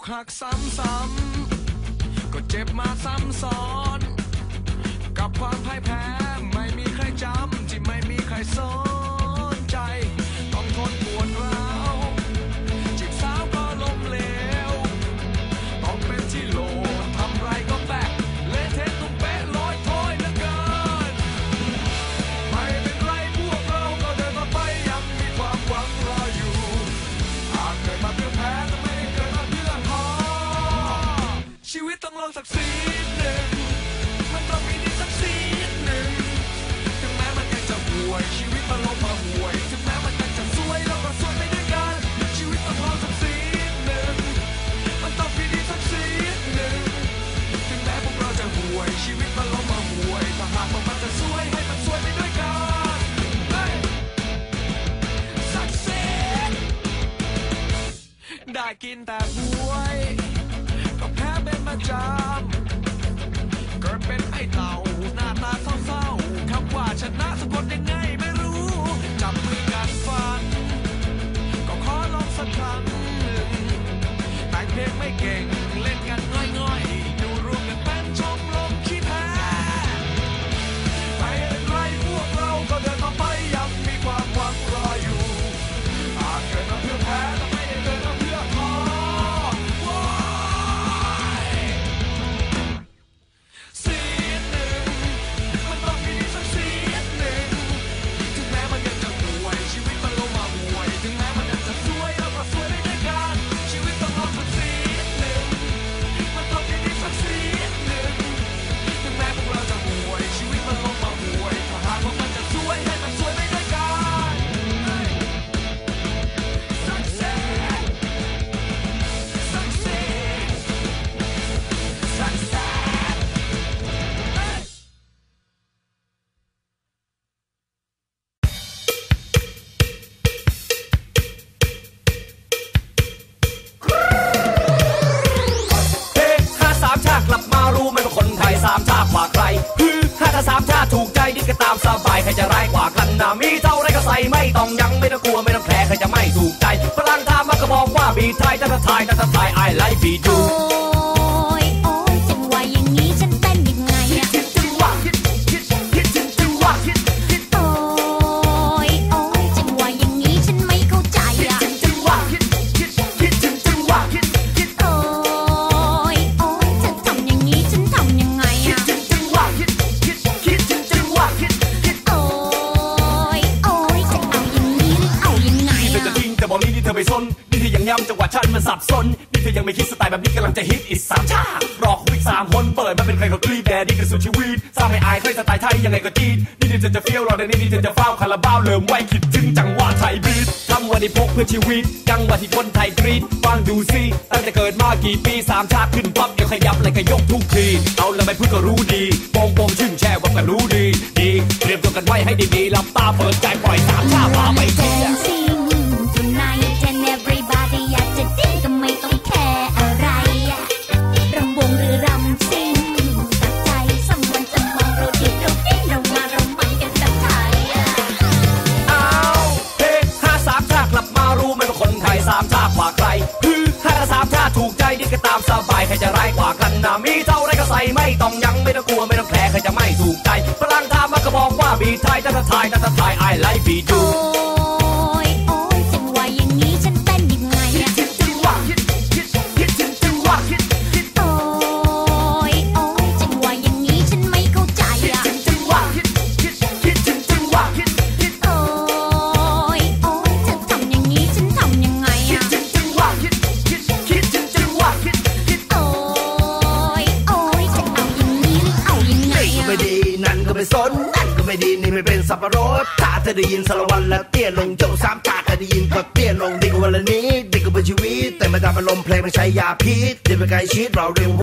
อกหักซ้ำๆก็เจ็บมาซ้ำซ้อน ชีวิตต้องลองสักสีหนึ่ง มันต้องมีดีสักสีหนึ่ง ถึงแม้มันยังจะห่วย ชีวิตมันลงมาห่วย ถึงแม้มันยังจะสวยเราก็สวยไปด้วยกัน ชีวิตต้องลองสักสีหนึ่ง มันต้องมีดีสักสีหนึ่ง ถึงแม้พวกเราจะห่วย ชีวิตมันลงมาห่วยถ้าหากว่ามันจะสวยให้มันสวยไปด้วยกัน เฮ้ย Success ได้กินแต่บวย ประจำเกิดเป็นไอ้เต่าหน้าตาเศร้าๆคำว่าชนะสะกดยังไงไม่รู้ จับมือกันฟัน ก็ขอลองสักครั้งหนึ่งแต่งเพลงไม่เก่งเล่นกันง่อยๆอยู่รวมกันเป็นชมรมขี้แพ้ไปไรพวกเราก็เดินต่อไปยังมีความหวังรออยู่อาจเกิดมาเพื่อแพ้ บอกว่ายถ้าทยถ้าทย I like be โอ้ยโอ้ยจังหวะอย่างนี้ฉันเต้นยังไงอะจังหวะฮิตฮิตฮิตจังหวะฮิตฮิตโอ้ยโอ้ยจังหวะอย่างนี้ฉันไม่เข้าใจอะจังหวะฮิตฮิตฮิตจังหวะฮิตฮิตโอ้ยโอ้ยเธอทำอย่างนี้ฉันทำยังไงอะจังหวะฮิตฮิตฮิตจังหวะฮิตฮิตโอ้ยโอ้ยจะเอาอย่างนี้หรือเอายังไงนี่เธอจะทิ้งแต่บอกนี่นี่เธอไม่สน ยำจังหวะฉันมันสับสน นี่เธอยังไม่คิดสไตล์แบบนี้กำลังจะฮิตอีกสามชาติรอคุยสามคนเปิดมาเป็นใครก็กรีดแดดดีกันสุดชีวิตสร้างไม่อายใครสไตล์ไทยยังไงก็จีดนี่เธอจะเฟี้ยวรอในนี่เธอจะเฝ้าคาราบาวเริ่มไว้คิดถึงจังหวะไทยบีททำวันนี้พกเพื่อชีวิต จังหวะที่คนไทยกรีดฟังดูซิตั้งแต่เกิดมากี่ปีสามชาติขึ้นปั๊บเดี๋ยวขยับอะไรก็ยกทุกทีเอาล้วไม่พูดก็รู้ดีโปงโปงชึ่งแช่ว่าก็รู้ ดีเท่าไรก็ใส่ไม่ต้องยังไม่ต้องกลัวไม่ต้องแคร์ใครจะไม่ถูกใจฝรั่งถามมาก็บอกว่าบีไทยถ้าไทยถ้าไทยไอไลฟ์บีดู ไม่เป็นสับปะรดถ้าเธอได้ยินสารวันแล้วเตี้ยลงโจสามตาเธอได้ยินก็เตี้ยลงดีกว่าวันละนี้ดีกว่าเป็นชีวิตแต่ไม่ทำอารมณ์เพลงมันใช้ยาพิษเดี๋ยวไปไกลชิดเราเรียกว่า